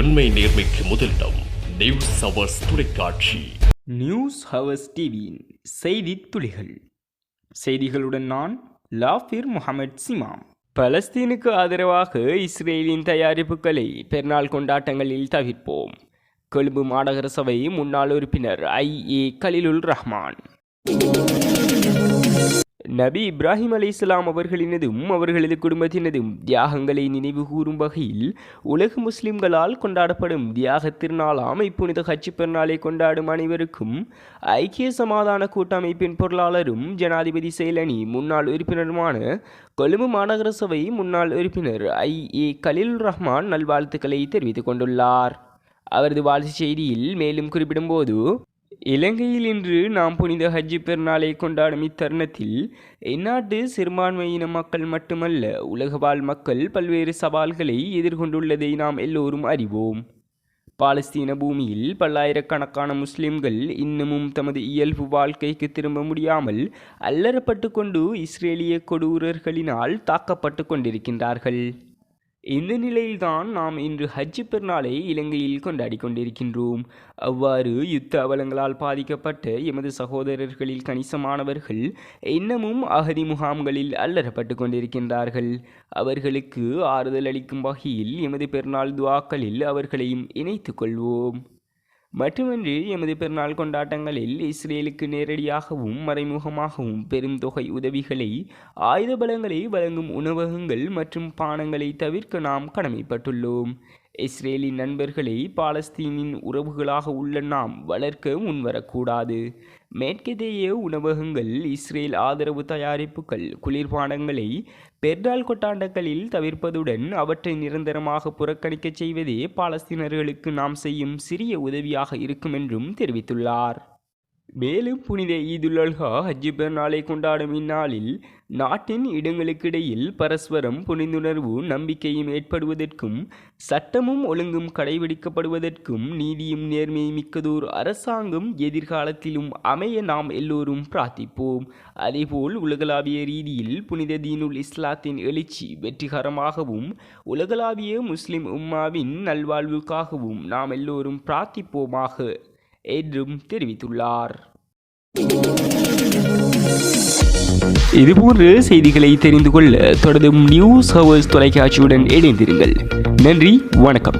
உண்மை நேர்மைக்கு முதலிடம் நியூஸ் ஹவர்ஸ் தொலைக்காட்சி. நியூஸ் ஹவர்ஸ் டிவியின் செய்தி துளிகள். செய்திகளுடன் நான் லாஃபிர் முகமது சிமாம். பலஸ்தீனுக்கு ஆதரவாக இஸ்ரேலின் தயாரிப்புகளை பெருநாள் கொண்டாட்டங்களில் தவிர்ப்போம். கொழும்பு மாநகர சபை முன்னாள் உறுப்பினர் ஐ ஏ கலிலுல் ரஹ்மான். நபி இப்ராஹிம் அலி இஸ்லாம் அவர்களினதும் அவர்களது குடும்பத்தினதும் தியாகங்களை நினைவு கூறும் வகையில் உலக முஸ்லிம்களால் கொண்டாடப்படும் தியாக திருநாளாம் இப்புனித கட்சி பெருநாளை கொண்டாடும் அனைவருக்கும் ஐக்கிய சமாதான கூட்டமைப்பின் பொருளாளரும் ஜனாதிபதி செயலணி முன்னாள் உறுப்பினருமான கொழும்பு மாநகர சபை முன்னாள் உறுப்பினர் ஐ. ஏ. கலில் ரஹ்மான் நல்வாழ்த்துக்களை தெரிவித்துக் கொண்டுள்ளார். அவரது வாழ்த்து செய்தியில் மேலும் குறிப்பிடும்போது இலங்கையில் இன்று நாம் புனித ஹஜ்ஜி பெருநாளை கொண்டாடும் இத்தருணத்தில் இந்நாட்டு சிறுபான்மையின மக்கள் மட்டுமல்ல உலகவாழ் மக்கள் பல்வேறு சவால்களை எதிர்கொண்டுள்ளதை நாம் எல்லோரும் அறிவோம். பாலஸ்தீன பூமியில் பல்லாயிரக்கணக்கான முஸ்லிம்கள் இன்னமும் தமது இயல்பு வாழ்க்கைக்கு திரும்ப முடியாமல் அல்லறப்பட்டு கொண்டு இஸ்ரேலிய கொடூரர்களினால் தாக்கப்பட்டு கொண்டிருக்கின்றார்கள். இந்த நிலையில்தான் நாம் இன்று ஹஜ்ஜி பெருநாளை இலங்கையில் கொண்டாடி கொண்டிருக்கின்றோம் அவ்வாறு யுத்த அவலங்களால் பாதிக்கப்பட்ட எமது சகோதரர்களில் கணிசமானவர்கள் இன்னமும் அகதி முகாம்களில் அல்லறப்பட்டு கொண்டிருக்கின்றார்கள். அவர்களுக்கு ஆறுதல் அளிக்கும் வகையில் எமது பெருநாள் துவாக்களில் அவர்களையும் இணைத்துக் கொள்வோம். மட்டுமின்றி எமது பெருநாள் கொண்டாட்டங்களில் இஸ்ரேலுக்கு நேரடியாகவும் மறைமுகமாகவும் பெரும் தொகை உதவிகளை ஆயுத பலங்களை வழங்கும் உணவகங்கள் மற்றும் பானங்களை தவிர்க்க நாம் கடமைப்பட்டுள்ளோம். இஸ்ரேலின் நண்பர்களை பாலஸ்தீனின் உறவுகளாக உள்ள நாம் வளர்க்க முன்வரக்கூடாது. மேற்கத்திய உணவகங்கள் இஸ்ரேல் ஆதரவு தயாரிப்புகள் குளிர்பானங்களை பெர்டால் கொட்டாண்டங்களில் தவிர்ப்பதுடன் அவற்றை நிரந்தரமாக புறக்கணிக்கச் செய்வதே பாலஸ்தீனர்களுக்கு நாம் செய்யும் சிறிய உதவியாக இருக்கும் என்றும் தெரிவித்துள்ளார். மேலும் புனித ஈதுல் அல்ஹா ஹஜ்ஜி பெருநாளை கொண்டாடும் இந்நாளில் நாட்டின் இடங்களுக்கிடையில் பரஸ்பரம் புனிந்துணர்வு நம்பிக்கையும் ஏற்படுவதற்கும் சட்டமும் ஒழுங்கும் கடைபிடிக்கப்படுவதற்கும் நீதியும் நேர்மையும் மிக்கதோர் அரசாங்கம் எதிர்காலத்திலும் அமைய நாம் எல்லோரும் பிரார்த்திப்போம். அதேபோல் உலகளாவிய ரீதியில் புனித தீனுல் இஸ்லாத்தின் எழுச்சி வெற்றிகரமாகவும் உலகளாவிய முஸ்லிம் உம்மாவின் நல்வாழ்வுக்காகவும் நாம் எல்லோரும் பிரார்த்திப்போமாக. என்றும் தெரிவித்துள்ளார். இதுபோன்ற செய்திகளை தெரிந்து கொள்ள தொடரும் நியூஸ் ஹவர்ஸ் தொலைக்காட்சியுடன் இணைந்திருங்கள். நன்றி வணக்கம்.